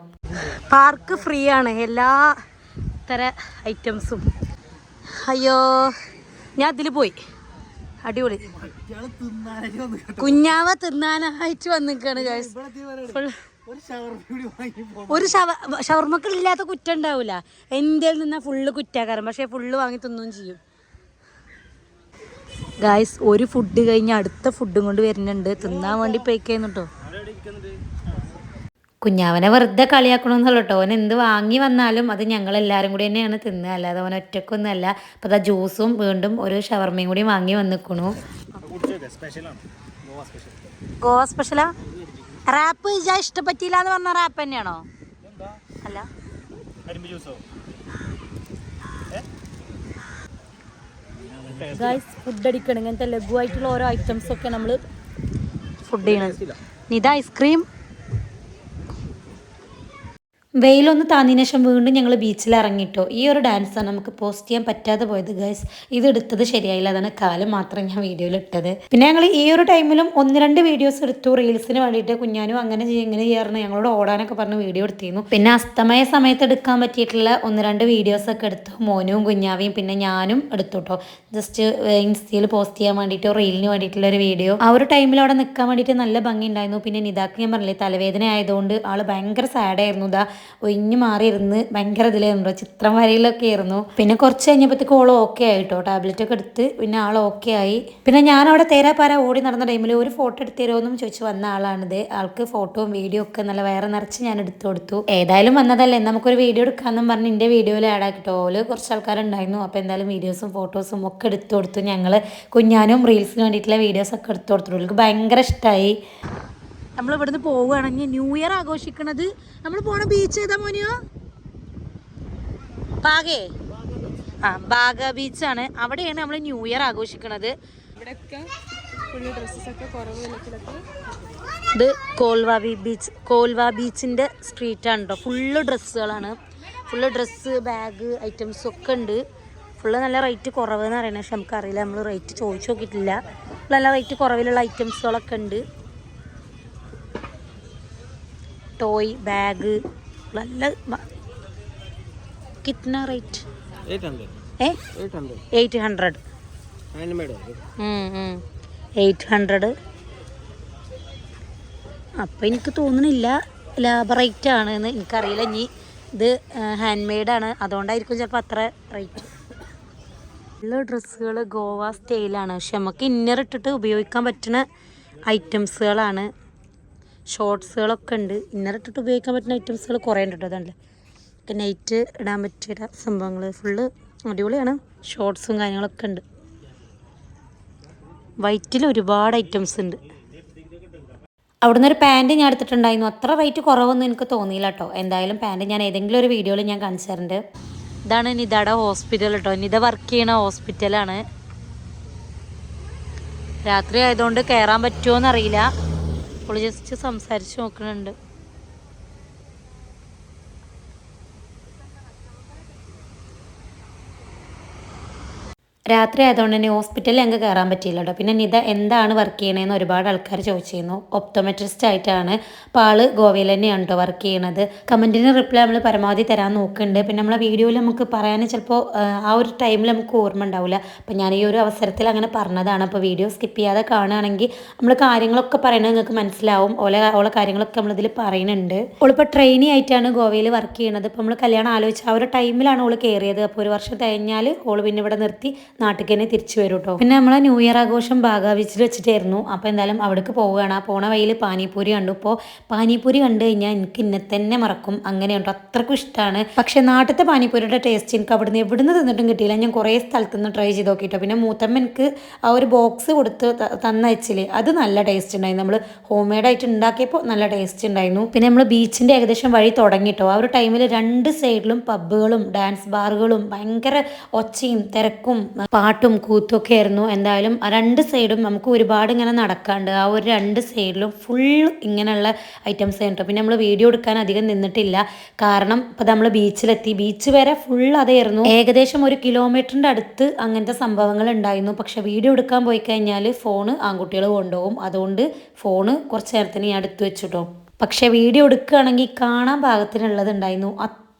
പാർക്ക് ഫ്രീ ആണ്. എല്ലാ തര ഐറ്റംസും അയ്യോ ഞാൻ അതിൽ പോയി. അടിപൊളി. കുഞ്ഞാവ തിന്നാനായിട്ട് വന്നിക്കാണ് ഒരു ഷവർമക്കൾ ഇല്ലാത്ത കുറ്റം ഉണ്ടാവില്ല എന്റെ നിന്നാ ഫുള്ള് കുറ്റാക്കാരൻ പക്ഷെ ഫുള്ള് വാങ്ങി തിന്നുകയും ചെയ്യും. ഗായ്സ് ഒരു ഫുഡ് കഴിഞ്ഞ് അടുത്ത ഫുഡും കൊണ്ട് വരുന്നുണ്ട്. തിന്നാൻ വേണ്ടി പേക്കുന്നു കേട്ടോ കുഞ്ഞാവനെ വെറുതെ കളിയാക്കണമെന്നുള്ള കേട്ടോ അവൻ എന്ത് വാങ്ങി വന്നാലും അത് ഞങ്ങൾ എല്ലാവരും കൂടി തന്നെയാണ് തിന്നുക. അല്ലാതെ അവൻ ഒറ്റക്കൊന്നുമല്ല. അപ്പോൾ അതാ ജ്യൂസും വീണ്ടും ഒരു ഷവർമയും കൂടി വാങ്ങി വന്നിക്കണു. ഗോവ സ്പെഷ്യലാ റാപ്പ് ഇജാ ഇഷ്ടപ്പറ്റിയില്ല എന്ന് പറഞ്ഞ റാപ്പ് തന്നെയാണോ? അല്ല. ഗൈസ് ഫുഡ് അടിക്കണം. ഇങ്ങനത്തെ ലഘുവായിട്ടുള്ള ഓരോ ഐറ്റംസ് ഒക്കെ നമ്മൾ ഫുഡ് ചെയ്യണം ഇത് ഐസ്ക്രീം. വെയിലൊന്ന് താന്നിന് ശേഷം വീണ്ടും ഞങ്ങൾ ബീച്ചിൽ ഇറങ്ങിയിട്ടോ ഈ ഒരു ഡാൻസാണ് നമുക്ക് പോസ്റ്റ് ചെയ്യാൻ പറ്റാതെ പോയത് ഗൈസ് ഇത് എടുത്തത് ശരിയായില്ല. അതാണ് കാലം മാത്രം ഞാൻ വീഡിയോയിൽ ഇട്ടത്. പിന്നെ ഞങ്ങൾ ഈ ഒരു ടൈമിലും ഒന്ന് രണ്ട് വീഡിയോസ് എടുത്തു. റീൽസിന് വേണ്ടിയിട്ട് കുഞ്ഞാനും അങ്ങനെ ചെയ്യും ഇങ്ങനെ ചെയ്യാറുണ്ട്. ഞങ്ങളോട് ഓടാനൊക്കെ പറഞ്ഞ് വീഡിയോ എടുത്തിരുന്നു. പിന്നെ അസ്തമയ സമയത്ത് എടുക്കാൻ പറ്റിയിട്ടുള്ള ഒന്ന് രണ്ട് വീഡിയോസ് ഒക്കെ എടുത്തു. മോനും കുഞ്ഞാവിയും പിന്നെ ഞാനും എടുത്തു കേട്ടോ ജസ്റ്റ് ഇൻസ്റ്റയിൽ പോസ്റ്റ് ചെയ്യാൻ വേണ്ടിയിട്ടോ റീലിന് വേണ്ടിയിട്ടുള്ള ഒരു വീഡിയോ ആ ഒരു ടൈമിൽ അവിടെ നിൽക്കാൻ വേണ്ടിയിട്ട് നല്ല ഭംഗി ഉണ്ടായിരുന്നു. പിന്നെ നിതാക്ക് ഞാൻ പറഞ്ഞില്ലേ തലവേദന ആയതുകൊണ്ട് ആൾ ഭയങ്കര സാഡായിരുന്നു ഇതാ ഒഴിഞ്ഞു മാറിയിരുന്ന് ഭയങ്കര ഇതിലായിരുന്നു ചിത്രം വരയിലൊക്കെ ആയിരുന്നു. പിന്നെ കുറച്ച് കഴിഞ്ഞപ്പോഴത്തേക്ക് ഓൾ ഓക്കെ ആയിട്ടോ. ടാബ്ലറ്റ് ഒക്കെ എടുത്ത് പിന്നെ ആൾ ഓക്കെ ആയി. പിന്നെ ഞാൻ അവിടെ തേരാപ്പാര ഓടി നടന്ന ടൈമിൽ ഒരു ഫോട്ടോ എടുത്ത് തരുമോന്നും ചോദിച്ചു വന്ന ആളാണിത്. ആൾക്ക് ഫോട്ടോയും വീഡിയോ ഒക്കെ നല്ല വയറ് നിറച്ച് ഞാൻ എടുത്തു കൊടുത്തു. ഏതായാലും വന്നതല്ലേ. നമുക്കൊരു വീഡിയോ എടുക്കാമെന്നും പറഞ്ഞ് എന്റെ വീഡിയോയിൽ ആഡ് ആക്കിട്ടോ. ഓൽ കുറച്ച് ആൾക്കാരുണ്ടായിരുന്നു. അപ്പോൾ എന്തായാലും വീഡിയോസും ഫോട്ടോസും ഒക്കെ എടുത്തു കൊടുത്തു. ഞങ്ങൾ കുഞ്ഞാനും റീൽസിന് വേണ്ടിയിട്ടുള്ള വീഡിയോസ് ഒക്കെ എടുത്തു കൊടുത്തു എനിക്ക് ഭയങ്കര ഇഷ്ടമായി നമ്മൾ ഇവിടുന്ന് പോവുകയാണെങ്കിൽ ന്യൂ ഇയർ ആഘോഷിക്കണത് നമ്മൾ പോണ ബീച്ച് ഏതാ മോനിയോ? ബാഗേ ആ ബാഗ ബീച്ചാണ് അവിടെയാണ് നമ്മൾ ന്യൂ ഇയർ ആഘോഷിക്കണത്. ഇത് കോൽവാവി ബീച്ച് കോൽവാ ബീച്ചിന്റെ സ്ട്രീറ്റാണ് കേട്ടോ ഫുള്ള് ഡ്രസ്സുകളാണ് ഫുള്ള് ഡ്രസ്സ് ബാഗ് ഐറ്റംസ് ഒക്കെ ഉണ്ട്. ഫുള്ള് നല്ല റേറ്റ് കുറവെന്ന് പറയുന്നത് പക്ഷെ നമുക്കറിയില്ല. നമ്മൾ റേറ്റ് ചോദിച്ചു നോക്കിയിട്ടില്ല. നല്ല റേറ്റ് കുറവിലുള്ള ഐറ്റംസുകളൊക്കെ ഉണ്ട്. ടോയ് ബാഗ് നല്ല കിത്ന rate eight hundred eight hundred അപ്പം എനിക്ക് തോന്നുന്നില്ല ലാഭ റേറ്റ് ആണ് എന്ന് എനിക്കറിയില്ല. ഇനി ഇത് ഹാൻഡ് മെയ്ഡാണ് അതുകൊണ്ടായിരിക്കും ചിലപ്പോൾ അത്ര റേറ്റ് എല്ലാ ഡ്രസ്സുകൾ ഗോവ സ്റ്റൈലാണ് പക്ഷെ നമുക്ക് ഇന്നർ ഇട്ടിട്ട് ഉപയോഗിക്കാൻ പറ്റുന്ന ഐറ്റംസുകളാണ് ഷോർട്സുകളൊക്കെ ഉണ്ട്. ഇന്നർ ഇട്ടിട്ട് ഉപയോഗിക്കാൻ പറ്റുന്ന ഐറ്റംസുകൾ കുറേ ഉണ്ട് കേട്ടോ ഒക്കെ നൈറ്റ് ഇടാൻ പറ്റിയ സംഭവങ്ങൾ ഫുള്ള് അടിപൊളിയാണ്. ഷോർട്സും കാര്യങ്ങളൊക്കെ ഉണ്ട്. വൈറ്റിൽ ഒരുപാട് ഐറ്റംസ് ഉണ്ട്. അവിടുന്ന് ഒരു പാന്റ് ഞാൻ എടുത്തിട്ടുണ്ടായിരുന്നു. അത്ര റേറ്റ് കുറവൊന്നും എനിക്ക് തോന്നിയില്ല കേട്ടോ. എന്തായാലും പാന്റ് ഞാൻ ഏതെങ്കിലും ഒരു വീഡിയോയിൽ ഞാൻ കാണിച്ചു ഇതാണ് നിതയുടെ ഹോസ്പിറ്റൽ കേട്ടോ. നിത വർക്ക് ചെയ്യണ ഹോസ്പിറ്റലാണ്. രാത്രി ആയതുകൊണ്ട് കയറാൻ പറ്റുമോ എന്നറിയില്ല അപ്പോൾ ജസ്റ്റ് സംസാരിച്ച് നോക്കുന്നുണ്ട്. രാത്രി ആയതുകൊണ്ട് തന്നെ ഹോസ്പിറ്റലിൽ ഞങ്ങൾക്ക് കയറാൻ പറ്റിയില്ല കേട്ടോ. പിന്നെ നിത എന്താണ് വർക്ക് ചെയ്യണതെന്ന് ഒരുപാട് ആൾക്കാർ ചോദിച്ചിരുന്നു. ഒപ്റ്റോമെട്രിസ്റ്റ് ആയിട്ടാണ് അപ്പോൾ ആൾ ഗോവയിൽ തന്നെയാണ് കേട്ടോ വർക്ക് ചെയ്യണത്. കമന്റിന് റിപ്ലൈ നമ്മൾ പരമാവധി തരാൻ നോക്കുന്നുണ്ട്. പിന്നെ നമ്മളെ വീഡിയോയിൽ നമുക്ക് പറയാൻ ചിലപ്പോൾ ആ ഒരു ടൈമിൽ നമുക്ക് ഓർമ്മ ഉണ്ടാവില്ല അപ്പോൾ ഞാൻ ഈ ഒരു അവസരത്തിൽ അങ്ങനെ പറഞ്ഞതാണ്. അപ്പോൾ വീഡിയോ സ്കിപ്പ് ചെയ്യാതെ കാണുകയാണെങ്കിൽ നമ്മൾ കാര്യങ്ങളൊക്കെ പറയണത് നിങ്ങൾക്ക് മനസ്സിലാവും. ഓലെ ഓളെ കാര്യങ്ങളൊക്കെ നമ്മളിതിൽ പറയുന്നുണ്ട്. ഓളിപ്പോൾ ട്രെയിനി ആയിട്ടാണ് ഗോവയിൽ വർക്ക് ചെയ്യണത്. ഇപ്പോൾ നമ്മൾ കല്യാണം ആലോചിച്ച ആ ഒരു ടൈമിലാണ് ഓൾ കയറിയത് അപ്പോൾ ഒരു വർഷം കഴിഞ്ഞാൽ ഓൾ പിന്നെ ഇവിടെ നിർത്തി നാട്ടിലേക്ക് തന്നെ തിരിച്ചു വരും കേട്ടോ പിന്നെ നമ്മളെ ന്യൂ ഇയർ ആഘോഷം ബാഗാവിച്ചിൽ വെച്ചിട്ടായിരുന്നു. അപ്പോൾ എന്തായാലും അവിടേക്ക് പോവുകയാണ്. ആ പോണ വഴിയിൽ പാനിപ്പൂരി കണ്ടു. ഇപ്പോൾ പാനിപ്പൂരി കണ്ടു കഴിഞ്ഞാൽ എനിക്ക് ഇന്നെ തന്നെ മറക്കും. അങ്ങനെ ഉണ്ടോ അത്രക്കും ഇഷ്ടമാണ് പക്ഷേ നാട്ടിലത്തെ പാനിപ്പൂരിയുടെ ടേസ്റ്റ് എനിക്ക് അവിടുന്ന് എവിടുന്ന് തിന്നിട്ടും കിട്ടിയില്ല. ഞാൻ കുറേ സ്ഥലത്ത് നിന്ന് ട്രൈ ചെയ്ത് നോക്കിയിട്ടോ പിന്നെ മൂത്തമ്മ എനിക്ക് ആ ഒരു ബോക്സ് കൊടുത്ത് തന്നയച്ചില്ലേ? അത് നല്ല ടേസ്റ്റ് ഉണ്ടായിരുന്നു. നമ്മൾ ഹോം മെയ്ഡായിട്ട് ഉണ്ടാക്കിയപ്പോൾ നല്ല ടേസ്റ്റ് ഉണ്ടായിരുന്നു. പിന്നെ നമ്മൾ ബീച്ചിന്റെ ഏകദേശം വഴി തുടങ്ങിയിട്ടോ ആ ഒരു ടൈമിൽ രണ്ട് സൈഡിലും പബ്ബുകളും ഡാൻസ് ബാറുകളും ഭയങ്കര ഒച്ചയും തിരക്കും പാട്ടും കൂത്തും ഒക്കെ ആയിരുന്നു. എന്തായാലും ആ രണ്ട് സൈഡും നമുക്ക് ഒരുപാട് ഇങ്ങനെ നടക്കാണ്ട് ആ ഒരു രണ്ട് സൈഡിലും ഫുൾ ഇങ്ങനെയുള്ള ഐറ്റംസ് കേട്ടോ പിന്നെ നമ്മൾ വീഡിയോ എടുക്കാൻ അധികം നിന്നിട്ടില്ല. കാരണം ഇപ്പോൾ നമ്മൾ ബീച്ചിലെത്തി ബീച്ച് വരെ ഫുൾ അതായിരുന്നു. ഏകദേശം ഒരു കിലോമീറ്ററിന്റെ അടുത്ത് അങ്ങനത്തെ സംഭവങ്ങൾ ഉണ്ടായിരുന്നു. പക്ഷേ വീഡിയോ എടുക്കാൻ പോയി കഴിഞ്ഞാൽ ഫോണ് ആൺകുട്ടികൾ കൊണ്ടുപോകും. അതുകൊണ്ട് ഫോണ് കുറച്ച് നേരത്തിന് ഞാൻ എടുത്തു വെച്ചിട്ടോ പക്ഷേ വീഡിയോ എടുക്കുകയാണെങ്കിൽ കാണാൻ പാകത്തിനുള്ളത് ഉണ്ടായിരുന്നു.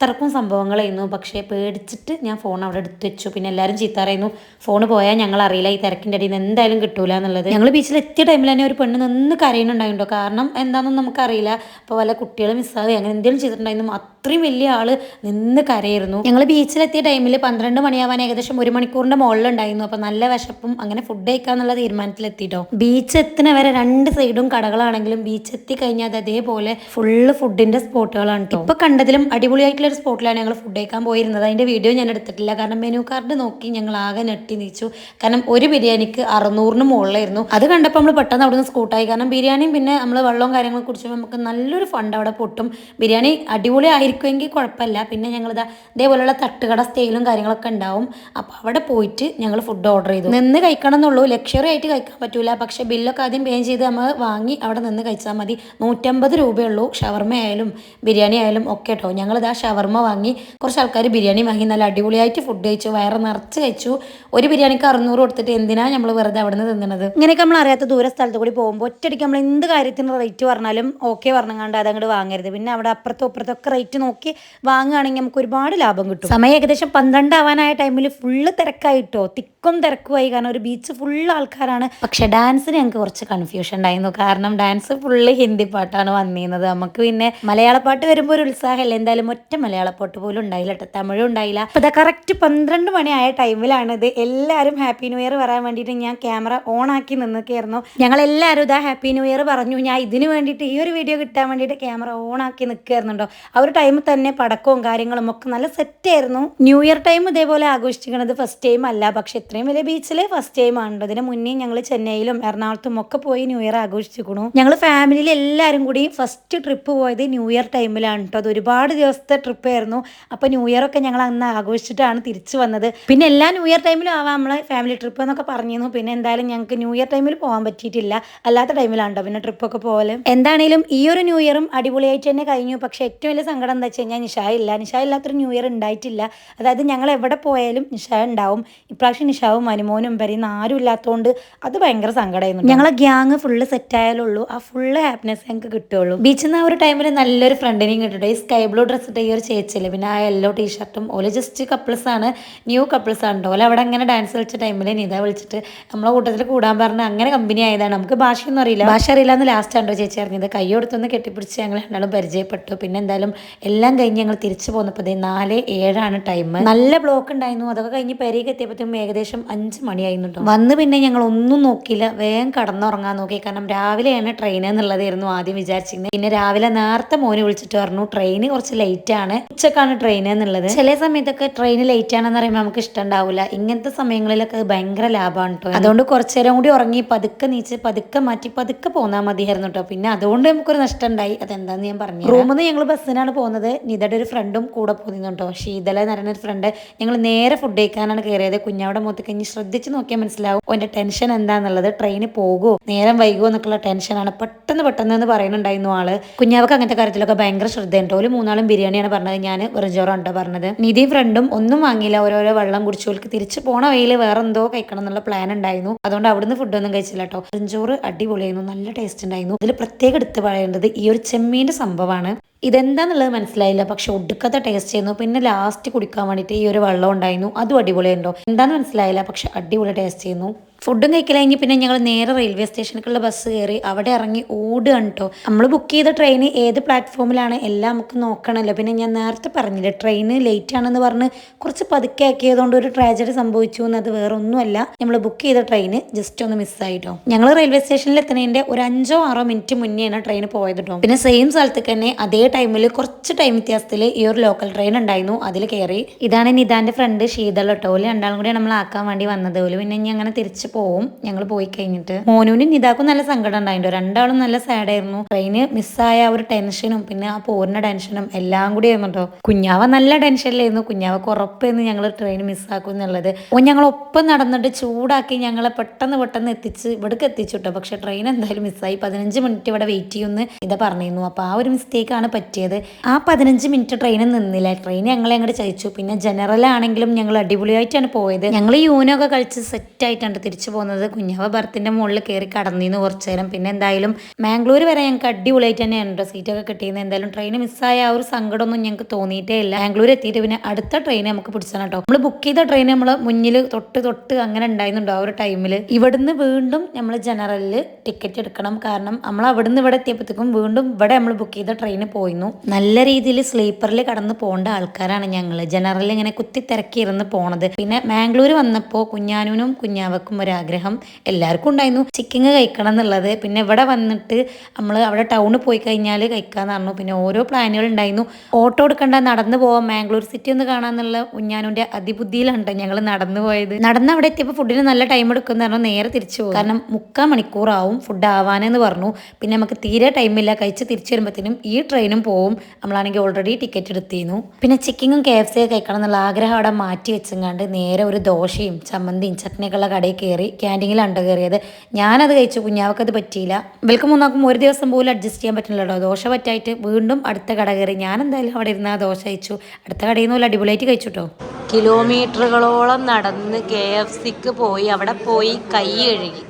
അത്രക്കും സംഭവങ്ങളായിരുന്നു. പക്ഷേ പേടിച്ചിട്ട് ഞാൻ ഫോൺ അവിടെ എടുത്തു വെച്ചു. പിന്നെ എല്ലാവരും ചീത്താറായിരുന്നു ഫോൺ പോയാൽ ഞങ്ങൾ അറിയില്ല ഈ തിരക്കിന്റെ അടിയിൽ നിന്ന് എന്തായാലും കിട്ടൂല എന്നുള്ളത്. ഞങ്ങൾ ബീച്ചിൽ എത്തിയ ടൈമിൽ തന്നെ ഒരു പെണ്ണ് നിന്ന് കരയുന്നുണ്ടായിട്ടുണ്ടോ കാരണം എന്താണെന്ന് നമുക്കറിയില്ല. അപ്പോൾ വല്ല കുട്ടികൾ മിസ്സാവുകയും അങ്ങനെ എന്തെങ്കിലും ചെയ്തിട്ടുണ്ടായിരുന്നു. അത്രയും വലിയ ആൾ നിന്ന് കരയായിരുന്നു. ഞങ്ങൾ ബീച്ചിലെത്തിയ ടൈമിൽ പന്ത്രണ്ട് മണിയാവാൻ ഏകദേശം ഒരു മണിക്കൂറിന്റെ മുകളിലുണ്ടായിരുന്നു. അപ്പോൾ നല്ല വിശപ്പും അങ്ങനെ ഫുഡ് കഴിക്കാന്നുള്ള തീരുമാനത്തിലെത്തിയിട്ടോ ബീച്ച് എത്തുന്ന വരെ രണ്ട് സൈഡും കടകളാണെങ്കിലും ബീച്ച് എത്തി കഴിഞ്ഞാൽ അത് അതേപോലെ ഫുള്ള് ഫുഡിന്റെ സ്പോട്ടുകളാണ് കേട്ടോ ഇപ്പൊ കണ്ടതിലും അടിപൊളിയായിട്ടുള്ള ഒരു സ്പോട്ടിലാണ് ഞങ്ങൾ ഫുഡ് കഴിക്കാൻ പോയിരുന്നത്. അതിന്റെ വീഡിയോ ഞാൻ എടുത്തിട്ടില്ല. കാരണം മെനു കാർഡ് നോക്കി ഞങ്ങൾ ആകെ നെട്ടി നീച്ചു. കാരണം ഒരു ബിരിയാണിക്ക് അറുന്നൂറിന് മുകളിലായിരുന്നു. അത് കണ്ടപ്പോൾ നമ്മൾ പെട്ടെന്ന് അവിടുന്ന് സ്കൂട്ടായി കാരണം ബിരിയാണിയും പിന്നെ നമ്മൾ വെള്ളവും കാര്യങ്ങളും കുടിച്ചപ്പോൾ നമുക്ക് നല്ലൊരു ഫണ്ട് അവിടെ പൊട്ടും. ബിരിയാണി അടിപൊളി ആയിരിക്കുമെങ്കിൽ കുഴപ്പമില്ല. പിന്നെ ഞങ്ങളിതാ ഇതേപോലെയുള്ള തട്ടുകട സ്റ്റൈലും കാര്യങ്ങളൊക്കെ ഉണ്ടാവും. അപ്പോൾ അവിടെ പോയിട്ട് ഞങ്ങൾ ഫുഡ് ഓർഡർ ചെയ്തു. നിന്ന് കഴിക്കണം എന്നുള്ളൂ ലക്ഷറി ആയിട്ട് കഴിക്കാൻ പറ്റൂല. പക്ഷെ ബില്ലൊക്കെ ആദ്യം പേ ചെയ്ത് നമ്മൾ വാങ്ങി അവിടെ നിന്ന് കഴിച്ചാൽ മതി. നൂറ്റമ്പത് രൂപയുള്ളൂ ഷവർമ ആയാലും ബിരിയാണി ആയാലും ഒക്കെ കേട്ടോ ഞങ്ങളിതാ ഷവർമ വാങ്ങി കുറച്ച് ആൾക്കാർ ബിരിയാണി വാങ്ങി നല്ല അടിപൊളിയായിട്ട് ഫുഡ് കഴിച്ചു. വയറ് നിറച്ച് കഴിച്ചു. ഒരു ബിരിയാണിക്ക് അറുന്നൂറ് കൊടുത്തിട്ട് എന്തിനാ നമ്മൾ വെറുതെ അവിടെ നിന്ന് തിന്നണത്? ഇങ്ങനെയൊക്കെ നമ്മൾ അറിയാത്ത ദൂര സ്ഥലത്ത് കൂടി പോകുമ്പോൾ ഒറ്റയടിക്ക് നമ്മൾ എന്ത് കാര്യത്തിന് റേറ്റ് പറഞ്ഞാലും ഓക്കെ പറഞ്ഞങ്ങാണ്ട് അതങ്ങോട്ട് വാങ്ങരുത്. പിന്നെ അവിടെ അപ്പുറത്തും അപ്പുറത്തൊക്കെ റേറ്റ് നോക്കി വാങ്ങുകയാണെങ്കിൽ നമുക്ക് ഒരുപാട് ലാഭം കിട്ടും. സമയം ഏകദേശം പന്ത്രണ്ട് ആവാനായ ടൈമിൽ ഫുള്ള് തിരക്കായിട്ടോ തിക്കും തിരക്കുമായി. കാരണം ഒരു ബീച്ച് ഫുള്ള് ആൾക്കാരാണ്. പക്ഷെ ഡാൻസിന് ഞങ്ങൾക്ക് കുറച്ച് കൺഫ്യൂഷൻ ഉണ്ടായിരുന്നു. കാരണം ഡാൻസ് ഫുള്ള് ഹിന്ദി പാട്ടാണ് വന്നിരുന്നത്. നമുക്ക് പിന്നെ മലയാള പാട്ട് വരുമ്പോൾ ഒരു ഉത്സാഹമല്ല. എന്തായാലും ഒറ്റ മലയാള പാട്ട് പോലും ഉണ്ടായില്ല കേട്ടോ തമിഴും ഉണ്ടായില്ല. അപ്പോൾ ഇതാ കറക്റ്റ് പന്ത്രണ്ട് മണിയായ ടൈമിലാണ് ഇത് എല്ലാവരും ഹാപ്പി ന്യൂ ഇയർ വരാൻ വേണ്ടിയിട്ട് ഞാൻ ക്യാമറ ഓൺ ആക്കി നിന്നൊക്കെയായിരുന്നു ഞങ്ങൾ എല്ലാവരും ഇതാ ഹാപ്പി ന്യൂ ഇയർ പറഞ്ഞു. ഞാൻ ഇതിന് വേണ്ടിയിട്ട് ഈ ഒരു വീഡിയോ കിട്ടാൻ വേണ്ടിയിട്ട് ക്യാമറ ഓൺ ആക്കി നിൽക്കുകയായിരുന്നുണ്ടോ ആ ഒരു ടൈമിൽ തന്നെ പടക്കവും കാര്യങ്ങളും ഒക്കെ നല്ല സെറ്റ് ആയിരുന്നു. ന്യൂ ഇയർ ടൈം ഇതേപോലെ ആഘോഷിക്കുന്നത് ഫസ്റ്റ് ടൈം അല്ല. പക്ഷെ ഇത്രയും വലിയ ബീച്ചിൽ ഫസ്റ്റ് ടൈം ആണ് ഇതിന് മുന്നേ ഞങ്ങൾ ചെന്നൈയിലും എറണാകുളത്തും ഒക്കെ പോയി ന്യൂ ഇയർ ആഘോഷിച്ചിരിക്കണു ഞങ്ങൾ ഫാമിലിയിൽ എല്ലാവരും കൂടി ഫസ്റ്റ് ട്രിപ്പ് പോയത് ന്യൂ ഇയർ ടൈമിലാണ് കേട്ടോ അത് ഒരുപാട് ദിവസത്തെ ട്രിപ്പ് ആയിരുന്നു. അപ്പോൾ ന്യൂ ഇയർ ഒക്കെ ഞങ്ങൾ അന്ന് ആഘോഷിച്ചിട്ടാണ് തിരിച്ചു വന്നത്. പിന്നെ എല്ലാ ന്യൂ ഇയർ ടൈമിലും ആവാം. നമ്മളെ ഫാമിലി ട്രിപ്പ് എന്നൊക്കെ പറഞ്ഞിരുന്നു. പിന്നെ എന്തായാലും ഞങ്ങൾക്ക് ന്യൂ ഇയർ ടൈമിൽ പോകാൻ പറ്റിയിട്ടില്ല. അല്ലാത്ത ടൈമിലാണ് കേട്ടോ പിന്നെ ട്രിപ്പൊക്കെ പോലെ എന്താണേലും ഈ ഒരു ന്യൂ ഇയറും അടിപൊളിയായിട്ട് തന്നെ കഴിഞ്ഞു. പക്ഷേ ഏറ്റവും വലിയ സങ്കടം എന്താ വെച്ച് കഴിഞ്ഞാൽ നിഷ ഇല്ല. നിഷ ഇല്ലാത്തൊരു ന്യൂ ഇയർ ഉണ്ടായിട്ടില്ല അതായത് ഞങ്ങൾ എവിടെ പോയാലും നിഷായ ഉണ്ടാവും ഇപ്രാവശ്യം നിഷാവും മനുമോനും പരിന്ന് ആരും ഇല്ലാത്തതുകൊണ്ട് അത് ഭയങ്കര സങ്കടമായിരുന്നു ഞങ്ങളെ ഗ്യാങ് ഫുള്ള് സെറ്റ് ആയാലുള്ളൂ. ആ ഫുള്ള് ഹാപ്പിനെസ് ഞങ്ങൾക്ക് കിട്ടുള്ളൂ ബീച്ചിൽ നിന്ന് ആ ഒരു ടൈമിൽ നല്ലൊരു ഫ്രണ്ടിനെയും കിട്ടും ഈ സ്കൈ ബ്ലൂ ഡ്രസ് ഇട്ട ഈ ഒരു ചേച്ചിയല്ലേ? പിന്നെ ആ യെല്ലോ ടീഷർട്ടും ഓൽ ജസ്റ്റ് കപ്പിൾസ് ആണ്. ന്യൂ കപ്പിൾസ് ആണ് ഓലെ ഓല അവിടെ അങ്ങനെ ഡാൻസ് കളിച്ച ടൈമിൽ നിത വിളിച്ചിട്ട് നമ്മളെ കൂട്ടത്തിൽ കൂടാൻ പറഞ്ഞ് അങ്ങനെ കമ്പനി ആയതാണ്. നമുക്ക് ഭാഷയൊന്നും അറിയില്ല. ഭാഷ അറിയില്ല എന്ന് ലാസ്റ്റ് ആണ്ടോ ചേച്ചി അറിഞ്ഞത് കൈ കൊടുത്തൊന്ന് കെട്ടിപ്പിടിച്ച് ഞങ്ങൾ രണ്ടാളും പരിചയപ്പെട്ടു. പിന്നെ എന്തായാലും എല്ലാം കഴിഞ്ഞ് ഞങ്ങൾ തിരിച്ചു പോന്നപ്പോൾ ഇതേ നാല് ഏഴാണ് ടൈം നല്ല ബ്ലോക്ക് ഉണ്ടായിരുന്നു. അതൊക്കെ കഴിഞ്ഞ് പെരേക്ക് എത്തിയപ്പോഴത്തേക്കും ഏകദേശം അഞ്ച് മണിയായിരുന്നു വന്ന് പിന്നെ ഞങ്ങൾ ഒന്നും നോക്കിയില്ല. വേഗം കടന്നുറങ്ങാൻ നോക്കി. കാരണം രാവിലെയാണ് ട്രെയിൻ എന്നുള്ളതായിരുന്നു ആദ്യം വിചാരിച്ചിരുന്നത്. പിന്നെ രാവിലെ നേരത്തെ മോനെ വിളിച്ചിട്ട് പറഞ്ഞു ട്രെയിൻ കുറച്ച് ലേറ്റ് ആണ്. ഉച്ചക്കാണ് ട്രെയിൻ എന്നുള്ളത്. ചില സമയത്തൊക്കെ ട്രെയിൻ ലേറ്റ് ആണെന്ന് പറയുമ്പോൾ നമുക്ക് ഇഷ്ടം ഉണ്ടാവില്ല ഇങ്ങനത്തെ സമയങ്ങളിലൊക്കെ ഭയങ്കര ലാഭമാണ് കേട്ടോ അതുകൊണ്ട് കുറച്ചു നേരം കൂടി ഉറങ്ങി പതുക്കെ നീച്ച് പതുക്കെ മാറ്റി പതുക്കെ പോന്നാൽ മതിയായിരുന്നു കേട്ടോ പിന്നെ അതുകൊണ്ട് നമുക്കൊരു നഷ്ടം ഉണ്ടായി. അതെന്താന്ന് ഞാൻ പറഞ്ഞു റൂമിൽ നിന്ന് ഞങ്ങൾ ബസ്സിനാണ് പോകുന്നത്. നിതയുടെ ഒരു ഫ്രണ്ടും കൂടെ പോകുന്നുണ്ടോ ശീതല എന്ന് പറയുന്ന ഒരു ഫ്രണ്ട് ഞങ്ങൾ നേരെ ഫുഡ് കഴിക്കാനാണ് കയറിയത് കുഞ്ഞാവിടെ മുഖത്ത് കഴിഞ്ഞ് ശ്രദ്ധിച്ച് നോക്കിയാൽ മനസ്സിലാവും ഓന്റെ ടെൻഷൻ എന്താന്നുള്ളത്. ട്രെയിന് പോകുമോ നേരം വൈകുമോ എന്നൊക്കെയുള്ള ടെൻഷനാണ് പെട്ടെന്ന് പെട്ടെന്ന് എന്ന് പറയുന്നുണ്ടായിരുന്നു ആൾ. കുഞ്ഞാവക്ക് അങ്ങനത്തെ കാര്യത്തിലൊക്കെ ഭയങ്കര ശ്രദ്ധയുണ്ട്. ഒരു മൂന്നാളും ബിരിയാണിയാണ് പറഞ്ഞത്. ഞാൻ വെറും ചോറാണ് കേട്ടോ പറഞ്ഞത് നിധി ഫ്രണ്ടും ഒന്നും വാങ്ങിയില്ല. ഓരോരോ വെള്ളം കുടിച്ചോൾക്ക് തിരിച്ചു പോണ വഴിയിൽ വേറെ എന്തോ കഴിക്കണം എന്നുള്ള പ്ലാൻ ഉണ്ടായിരുന്നു. അതുകൊണ്ട് അവിടുന്ന് ഫുഡൊന്നും കഴിച്ചില്ല കേട്ടോ വെറുംചോറ് അടിപൊളിയായിരുന്നു. നല്ല ടേസ്റ്റ് ഉണ്ടായിരുന്നു. ഇതിൽ പ്രത്യേകം എടുത്ത് പറയേണ്ടത് ഈ ഒരു ചെമ്മീന്റെ സംഭവമാണ്. ഇതെന്താന്നുള്ളത് മനസ്സിലായില്ല. പക്ഷെ ഒടുക്കത്തെ ടേസ്റ്റ് ചെയ്യുന്നു പിന്നെ ലാസ്റ്റ് കുടിക്കാൻ വേണ്ടിയിട്ട് ഈ ഒരു വെള്ളം ഉണ്ടായിരുന്നു. അതും അടിപൊളിയുണ്ടോ എന്താന്ന് മനസ്സിലായില്ല. പക്ഷെ അടിപൊളി ടേസ്റ്റ് ചെയ്യുന്നു ഫുഡും കഴിക്കല കഴിഞ്ഞ് പിന്നെ ഞങ്ങൾ നേരെ റെയിൽവേ സ്റ്റേഷനിലേക്കുള്ള ബസ് കയറി അവിടെ ഇറങ്ങി ഓടുകയാണ് കേട്ടോ നമ്മൾ ബുക്ക് ചെയ്ത ട്രെയിൻ ഏത് പ്ലാറ്റ്ഫോമിലാണ് എല്ലാം നമുക്ക് നോക്കണമല്ലോ പിന്നെ ഞാൻ നേരത്തെ പറഞ്ഞില്ലേ ട്രെയിൻ ലേറ്റ് ആണെന്ന് പറഞ്ഞ് കുറച്ച് പതുക്കെ ആക്കിയതുകൊണ്ട് ഒരു ട്രാജഡി സംഭവിച്ചു എന്നത് വേറെ ഒന്നുമല്ല നമ്മൾ ബുക്ക് ചെയ്ത ട്രെയിൻ ജസ്റ്റ് ഒന്ന് മിസ്സായിട്ടോ ഞങ്ങൾ റെയിൽവേ സ്റ്റേഷനിൽ എത്തുന്നതിന്റെ ഒരു അഞ്ചോ ആറോ മിനിറ്റ് മുന്നെയാണ് ട്രെയിൻ പോയത് കേട്ടോ പിന്നെ സെയിം സ്ഥലത്തേക്ക് തന്നെ അതേ ടൈമിൽ കുറച്ച് ടൈം വ്യത്യാസത്തിൽ ഈ ഒരു ലോക്കൽ ട്രെയിൻ ഉണ്ടായിരുന്നു അതിൽ കയറി ഇതാണ് നിതാന്റെ ഫ്രണ്ട് ശീതൾ കേട്ടോ ഓൽ രണ്ടാളും കൂടി നമ്മൾ ആക്കാൻ വേണ്ടി വന്നത്. ഓൽ പിന്നെ ഇനി അങ്ങനെ തിരിച്ച് പോവും. ഞങ്ങൾ പോയി കഴിഞ്ഞിട്ട് മോനുവിനും നിതാക്കും നല്ല സങ്കടം ഉണ്ടായിട്ടോ രണ്ടാളും നല്ല സാഡ് ആയിരുന്നു. ട്രെയിന് മിസ്സായ ഒരു ടെൻഷനും പിന്നെ ആ പോരുന്ന ടെൻഷനും എല്ലാം കൂടി ആയിരുന്നു കേട്ടോ കുഞ്ഞാവ നല്ല ടെൻഷനിലായിരുന്നു കുഞ്ഞാവ ഉറപ്പായിരുന്നു ഞങ്ങൾ ട്രെയിൻ മിസ്സാക്കും എന്നുള്ളത്. ഓ ഞങ്ങൾ ഒപ്പം നടന്നിട്ട് ചൂടാക്കി ഞങ്ങളെ പെട്ടെന്ന് പെട്ടെന്ന് എത്തിച്ച് ഇവിടേക്ക് എത്തിച്ചു കേട്ടോ പക്ഷെ ട്രെയിൻ എന്തായാലും മിസ്സായി പതിനഞ്ച് മിനിറ്റ് ഇവിടെ വെയിറ്റ് ചെയ്യുമെന്ന് ഇതാ പറഞ്ഞിരുന്നു. അപ്പോൾ ആ ഒരു മിസ്റ്റേക്ക് ആണ് പറ്റിയത്. ആ പതിനഞ്ച് മിനിറ്റ് ട്രെയിൻ നിന്നില്ല. ട്രെയിൻ ഞങ്ങളെ അങ്ങോട്ട് ചതിച്ചു. പിന്നെ ജനറൽ ആണെങ്കിലും ഞങ്ങൾ അടിപൊളിയായിട്ടാണ് പോയത്. ഞങ്ങൾ യൂനോ ഒക്കെ കളിച്ച് സെറ്റ് ആയിട്ടാണ് തിരിച്ചു പോകുന്നത് കുഞ്ഞാവ ബർത്തിന്റെ മുകളിൽ കയറി കടന്നിന്ന് കുറച്ച് നേരം പിന്നെ എന്തായാലും മാംഗ്ലൂർ വരെ ഞങ്ങൾക്ക് അടിപൊളിയായിട്ട് തന്നെയാണ് കേട്ടോ സീറ്റൊക്കെ കിട്ടിയിരുന്നത്. എന്തായാലും ട്രെയിൻ മിസ്സായ ആ ഒരു സങ്കടമൊന്നും ഞങ്ങൾക്ക് തോന്നിയിട്ടേ ഇല്ല. ബാംഗ്ലൂർ എത്തിയിട്ട് പിന്നെ അടുത്ത ട്രെയിൻ നമുക്ക് പിടിച്ചാണ് കേട്ടോ നമ്മൾ ബുക്ക് ചെയ്ത ട്രെയിൻ നമ്മൾ മുന്നിൽ തൊട്ട് തൊട്ട് അങ്ങനെ ഉണ്ടായിരുന്നുണ്ടോ ആ ഒരു ടൈമിൽ ഇവിടുന്ന് വീണ്ടും നമ്മൾ ജനറലിൽ ടിക്കറ്റ് എടുക്കണം. കാരണം നമ്മൾ അവിടുന്ന് ഇവിടെ എത്തിയപ്പോഴത്തേക്കും വീണ്ടും ഇവിടെ നമ്മൾ ബുക്ക് ചെയ്ത ട്രെയിന് പോയിരുന്നു. നല്ല രീതിയിൽ സ്ലീപ്പറിൽ കടന്ന് പോകേണ്ട ആൾക്കാരാണ് ഞങ്ങൾ ജനറലിൽ ഇങ്ങനെ കുത്തി തിരക്കി ഇരുന്ന് പോണത്. പിന്നെ മാംഗ്ലൂർ വന്നപ്പോൾ കുഞ്ഞാനൂനും കുഞ്ഞാവക്കും ഒരാഗ്രഹം എല്ലാവർക്കും ഉണ്ടായിരുന്നു. ചിക്കിങ് കഴിക്കണം എന്നുള്ളത്. പിന്നെ ഇവിടെ വന്നിട്ട് നമ്മൾ അവിടെ ടൗണിൽ പോയി കഴിഞ്ഞാൽ കഴിക്കാമെന്ന് പറഞ്ഞു. പിന്നെ ഓരോ പ്ലാനുകൾ ഉണ്ടായിരുന്നു. ഓട്ടോ എടുക്കണ്ട നടന്നു പോവാം. മാംഗ്ലൂർ സിറ്റി ഒന്ന് കാണാന്നുള്ള കുഞ്ഞാനുന്റെ അതിബുദ്ധിയിലാണ് ഞങ്ങൾ നടന്നു പോയത്. നടന്ന് അവിടെ എത്തിയപ്പോൾ ഫുഡിന് നല്ല ടൈം എടുക്കുമെന്ന് പറഞ്ഞു. നേരെ തിരിച്ചു പോകും കാരണം മുക്കാൽ മണിക്കൂറാവും ഫുഡ് ആവാനെന്ന് പറഞ്ഞു. പിന്നെ നമുക്ക് തീരെ ടൈമില്ല കഴിച്ച് തിരിച്ചു വരുമ്പോഴത്തേനും ഈ ട്രെയിനും പോവും. നമ്മളാണെങ്കിൽ ഓൾറെഡി ടിക്കറ്റ് എടുത്തിരുന്നു. പിന്നെ ചിക്കിങ്ങും കെ എഫ് സി കഴിക്കണം എന്നുള്ള ആഗ്രഹം അവിടെ മാറ്റി വെച്ചെങ്ങാണ്ട് നേരെ ഒരു ദോശയും ചമ്മന്തിയും ചട്നിയൊക്കെ ഉള്ള കടയിൽ കയറി ക്യാന്റീനിലാണ് കയറിയത്. ഞാനത് കഴിച്ചു കുഞ്ഞാവക്കത് പറ്റിയില്ല. ഇവൾക്ക് മൂന്നാക്കും ഒരു ദിവസം പോലും അഡ്ജസ്റ്റ് ചെയ്യാൻ പറ്റില്ലല്ലോ. ദോശ പറ്റായിട്ട് വീണ്ടും അടുത്ത കട കയറി. ഞാൻ എന്തായാലും അവിടെ ഇരുന്ന് ആ ദോശ കഴിച്ചു. അടുത്ത കടയിൽ നിന്ന് അടിപൊളിയായിട്ട് കഴിച്ചുട്ടോ. കിലോമീറ്ററുകളോളം നടന്ന് കെ എഫ് സിക്ക് പോയി. അവിടെ പോയി കൈ കഴുകി.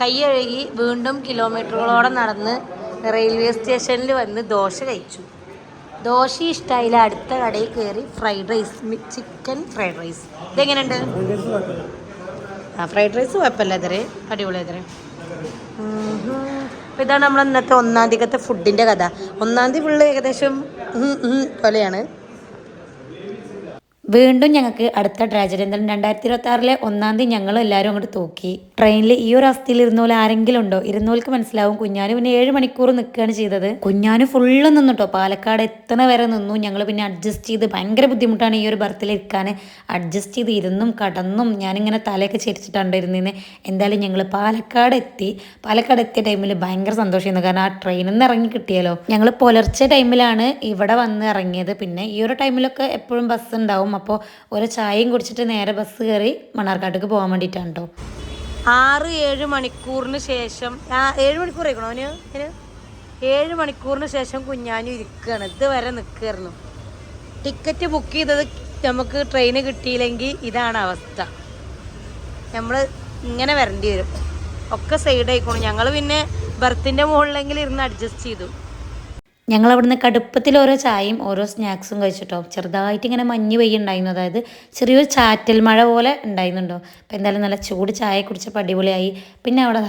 കൈ കഴുകി വീണ്ടും കിലോമീറ്ററുകളോളം നടന്ന് റെയിൽവേ സ്റ്റേഷനിൽ വന്ന് ദോശ കഴിച്ചു. ദോശ ഇഷ്ടമായില്ല അടുത്ത കടയിൽ കയറി fried rice chicken fried rice ഇതെങ്ങനെയുണ്ട്? ആ ഫ്രൈഡ് റൈസ് കുഴപ്പമില്ല ഇതരെ അടിപൊളി ഇതരെ അപ്പോൾ ഇതാണ് നമ്മൾ ഇന്നത്തെ ഒന്നാം തീയതിക്കത്തെ ഫുഡിന്റെ കഥ. ഒന്നാം തീയതി ഫുള്ള് ഏകദേശം പോലെയാണ്. വീണ്ടും ഞങ്ങൾക്ക് അടുത്ത ട്രാജഡി. രണ്ടായിരത്തി ഇരുപത്തി ആറിലെ ഒന്നാം തീയതി ഞങ്ങൾ എല്ലാവരും അങ്ങോട്ട് തൂക്കി. ട്രെയിനിൽ ഈ ഒരു അവസ്ഥയിൽ ഇരുന്നോലെ ആരെങ്കിലും ഉണ്ടോ? ഇരുന്നോൽക്ക് മനസ്സിലാവും. കുഞ്ഞാന് പിന്നെ ഏഴ് മണിക്കൂർ നിൽക്കുകയാണ് ചെയ്തത്. കുഞ്ഞാന് ഫുള്ള് നിന്നു കേട്ടോ പാലക്കാട് എത്തണ വരെ നിന്നു. ഞങ്ങൾ പിന്നെ അഡ്ജസ്റ്റ് ചെയ്ത് ഭയങ്കര ബുദ്ധിമുട്ടാണ് ഈ ഒരു ബർത്തിൽ ഇരിക്കാൻ അഡ്ജസ്റ്റ് ചെയ്ത് ഇരുന്നും കടന്നും ഞാനിങ്ങനെ തലയൊക്കെ ചിരിച്ചിട്ടാണ് ഇരുന്നിന്ന്. എന്തായാലും ഞങ്ങൾ പാലക്കാട് എത്തി. പാലക്കാട് എത്തിയ ടൈമിൽ ഭയങ്കര സന്തോഷമായിരുന്നു കാരണം ആ ട്രെയിനിൽ നിന്ന് ഇറങ്ങി കിട്ടിയല്ലോ ഞങ്ങൾ പുലർച്ചെ ടൈമിലാണ് ഇവിടെ വന്ന് ഇറങ്ങിയത്. പിന്നെ ഈ ഒരു ടൈമിലൊക്കെ എപ്പോഴും ബസ് ഉണ്ടാവും. അപ്പോൾ ഒരു ചായയും കുടിച്ചിട്ട് നേരെ ബസ് കയറി മണ്ണാർക്കാട്ടേക്ക് പോകാൻ വേണ്ടിയിട്ടാണ് കേട്ടോ ആറ് ഏഴ് മണിക്കൂറിന് ശേഷം ഏഴ് മണിക്കൂർ ആയിക്കണോ അവന്? ഏഴ് മണിക്കൂറിന് ശേഷം കുഞ്ഞാനും ഇരിക്കുകയാണ് ഇതുവരെ നിൽക്കുകയായിരുന്നു ടിക്കറ്റ് ബുക്ക് ചെയ്തത് നമുക്ക് ട്രെയിൻ കിട്ടിയില്ലെങ്കിൽ ഇതാണ് അവസ്ഥ. നമ്മൾ ഇങ്ങനെ വരേണ്ടി വരും. ഒക്കെ സൈഡ് ആയിക്കോണം ഞങ്ങൾ പിന്നെ ബർത്തിന്റെ മുകളിലെങ്കിലും ഇരുന്ന് അഡ്ജസ്റ്റ് ചെയ്തു. ഞങ്ങൾ അവിടുന്ന് കടുപ്പത്തിൽ ഓരോ ചായയും ഓരോ സ്നാക്സും കഴിച്ചിട്ടോ. ചെറുതായിട്ട് ഇങ്ങനെ മഞ്ഞ് പെയ്യുണ്ടായിരുന്നു. അതായത് ചെറിയൊരു ചാറ്റൽ മഴ പോലെ ഉണ്ടായിരുന്നുണ്ടോ. അപ്പോൾ എന്തായാലും നല്ല ചൂട് ചായ കുടിച്ചപ്പോൾ അടിപൊളിയായി. പിന്നെ അവിടെ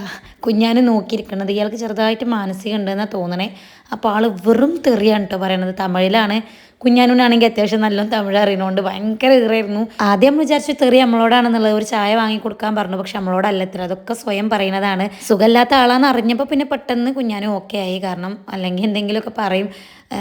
കുഞ്ഞാനെ നോക്കിയിരിക്കുന്നത്. ഇയാൾക്ക് ചെറുതായിട്ട് മാനസികം ഉണ്ടെന്നാണ് തോന്നണേ. അപ്പോൾ ആൾ വെറും തെറിയാണ് കേട്ടോ പറയണത്. തമിഴിലാണ്. കുഞ്ഞാനൂനാണെങ്കിൽ അത്യാവശ്യം നല്ലോണം തമിഴ് അറിയണോണ്ട് ഭയങ്കര ഈറായിരുന്നു ആദ്യം നമ്മൾ വിചാരിച്ചു തെറി നമ്മളോടാണെന്നുള്ളത് ഒരു ചായ വാങ്ങി കൊടുക്കാൻ പറഞ്ഞു. പക്ഷെ നമ്മളോടല്ല ഇത്ര. അതൊക്കെ സ്വയം പറയുന്നതാണ് സുഖമില്ലാത്ത ആളാണെന്ന് അറിഞ്ഞപ്പോൾ പിന്നെ പെട്ടെന്ന് കുഞ്ഞാനും ഓക്കെ ആയി. കാരണം അല്ലെങ്കിൽ എന്തെങ്കിലുമൊക്കെ പറയും.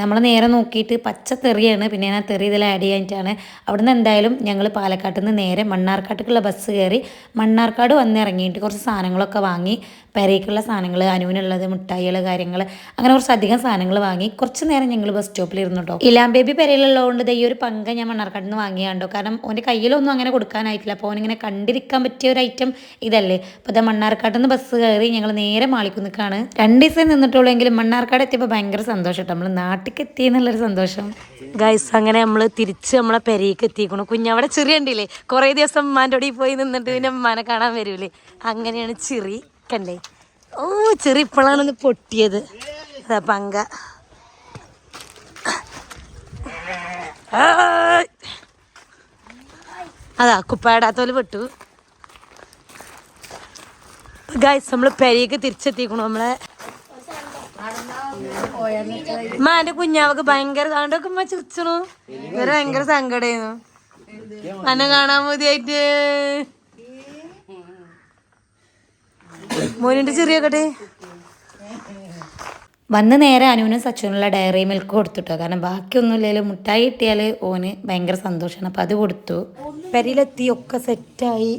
നമ്മൾ നേരെ നോക്കിയിട്ട് പച്ച തെറിയാണ്. പിന്നെ ഞാൻ തെറി ഇതിൽ ആഡ് ചെയ്യാനായിട്ടാണ് അവിടുന്ന് എന്തായാലും ഞങ്ങൾ പാലക്കാട്ടിൽ നിന്ന് നേരെ മണ്ണാർക്കാട്ടേക്കുള്ള ബസ് കയറി മണ്ണാർക്കാട് വന്നിറങ്ങിയിട്ട് കുറച്ച് സാധനങ്ങളൊക്കെ വാങ്ങി. പെരയ്ക്കുള്ള സാധനങ്ങൾ അനുവിനുള്ളത് മിഠായികൾ കാര്യങ്ങൾ അങ്ങനെ കുറച്ചധികം സാധനങ്ങൾ വാങ്ങി. കുറച്ച് നേരം ഞങ്ങൾ ബസ് സ്റ്റോപ്പിൽ ഇരുന്നു കേട്ടോ ഇലാം ബേബി പെരയിലുള്ളതുകൊണ്ട് ഈ ഒരു പങ്ക ഞാൻ മണ്ണാർക്കാട്ടിൽ നിന്ന് വാങ്ങിയാണ്ടോ? കാരണം ഓന്റെ കയ്യിലൊന്നും അങ്ങനെ കൊടുക്കാനായിട്ടില്ല. അപ്പോൾ ഓനിങ്ങനെ കണ്ടിരിക്കാൻ പറ്റിയ ഒരു ഐറ്റം ഇതല്ലേ. അപ്പോൾ ഇതാ മണ്ണാർക്കാട്ടിൽ നിന്ന് ബസ് കയറി ഞങ്ങൾ നേരെ മാളിക്കുന്നിക്കാണ് രണ്ട് ദിവസം നിന്നിട്ടുള്ളൂ എങ്കിലും മണ്ണാർക്കാട് എത്തിയപ്പോൾ ഭയങ്കര സന്തോഷം നമ്മൾ നാട്ടിലേക്ക് എത്തി എന്നുള്ളൊരു സന്തോഷം. ഗൈസ് അങ്ങനെ നമ്മൾ തിരിച്ച് നമ്മളെ പെരയ്ക്ക് എത്തിക്കണം കുഞ്ഞവിടെ ചിറി ഉണ്ടില്ലേ കുറേ ദിവസം ഉമ്മാന്റെ ഒടി പോയി നിന്നിട്ട് പിന്നെ ഉമ്മാനെ കാണാൻ വരൂലേ? അങ്ങനെയാണ് ചിറി കണ്ടേ. ഓ ചെറിയ ഇപ്പോഴാണ് ഒന്ന് പൊട്ടിയത്. അതാ പങ്ക. അതാ കുപ്പായിടാത്തോൽ പെട്ടു. ഗൈസ് നമ്മൾ പെരയ്ക്ക് തിരിച്ചെത്തിക്കണു നമ്മളെ ഉമ്മ എന്റെ കുഞ്ഞാവക്ക് ഭയങ്കര അതുകൊണ്ടൊക്കെ ഉമ്മ ചിരിച്ചണു. ഇവർ ഭയങ്കര സങ്കടായിരുന്നു. അന്നെ കാണാൻ മതിയായിട്ട്. മോനിന്റെ കട്ടെ. വന്ന് നേരെ അനുവിനും സച്ചുനുള്ള ഡയറി മിൽക്ക് കൊടുത്തുട്ടോ. കാരണം ബാക്കിയൊന്നും ഇല്ലെങ്കിലും മുട്ടായി കിട്ടിയാൽ ഓന് ഭയങ്കര സന്തോഷമാണ്. അപ്പം അത് കൊടുത്തു. പെരയിലെത്തി ഒക്കെ സെറ്റായി.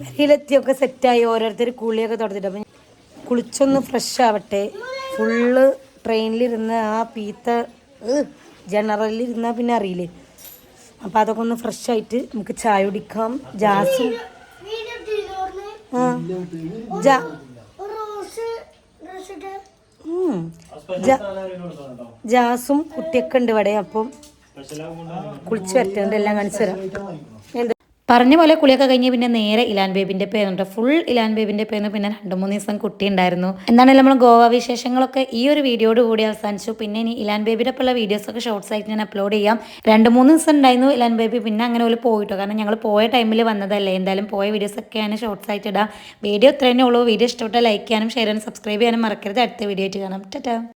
പെരയിലെത്തി ഒക്കെ സെറ്റായി. ഓരോരുത്തർ കുളിയൊക്കെ തുടച്ചിട്ട് അപ്പം കുളിച്ചൊന്ന് ഫ്രഷ് ആവട്ടെ. ഫുള്ള് ട്രെയിനിലിരുന്ന് ആ പീത്ത ജനറലിരുന്നാൽ പിന്നെ അറിയില്ലേ? അപ്പം അതൊക്കെ ഒന്ന് ഫ്രഷ് ആയിട്ട് നമുക്ക് ചായ കുടിക്കാം. ജാസും. ജാസും കുട്ടിയൊക്കെ ഉണ്ട് ഇവിടെ അപ്പം കുളിച്ച് വരട്ടുണ്ട് എല്ലാം കാണിച്ചു തരാം. പറഞ്ഞ പോലെ കുളിയൊക്കെ കഴിഞ്ഞ് പിന്നെ നേരെ ഇലാൻ ബേബിന്റെ പേരുണ്ട്. ഫുൾ ഇലാൻ ബേബിന്റെ പേരിന് പിന്നെ രണ്ട് മൂന്ന് ദിവസം കുട്ടി ഉണ്ടായിരുന്നു എന്താണെങ്കിലും നമ്മൾ ഗോവ വിശേഷങ്ങളൊക്കെ ഈ ഒരു വീഡിയോയോട് കൂടി അവസാനിച്ചു. പിന്നെ ഇനി ഇലാൻ ബേബിയുടെ ഉള്ള വീഡിയോസ് ഒക്കെ ഷോർട്സ് ആയിട്ട് ഞാൻ അപ്ലോഡ് ചെയ്യാം. രണ്ട് മൂന്ന് ദിവസം ഉണ്ടായിരുന്നു ഇലാൻ ബേബി പിന്നെ അങ്ങനെ പോലെ പോയിട്ടോ. കാരണം ഞങ്ങൾ പോയ ടൈമിൽ വന്നതല്ലേ. എന്തായാലും പോയ വീഡിയോസ് ഞാൻ ഷോർട്സ് ആയിട്ട് ഇടാം. വീഡിയോ ഇത്രയേ ഉള്ളൂ. വീഡിയോ ഇഷ്ടപ്പെട്ട ലൈക്ക് ചെയ്യാനും ഷെയർ ചെയ്യാനും സബ്സ്ക്രൈബ് ചെയ്യാനും മറക്കരുത്. അടുത്ത വീഡിയോ ആയിട്ട് കാണാം. ടാറ്റാ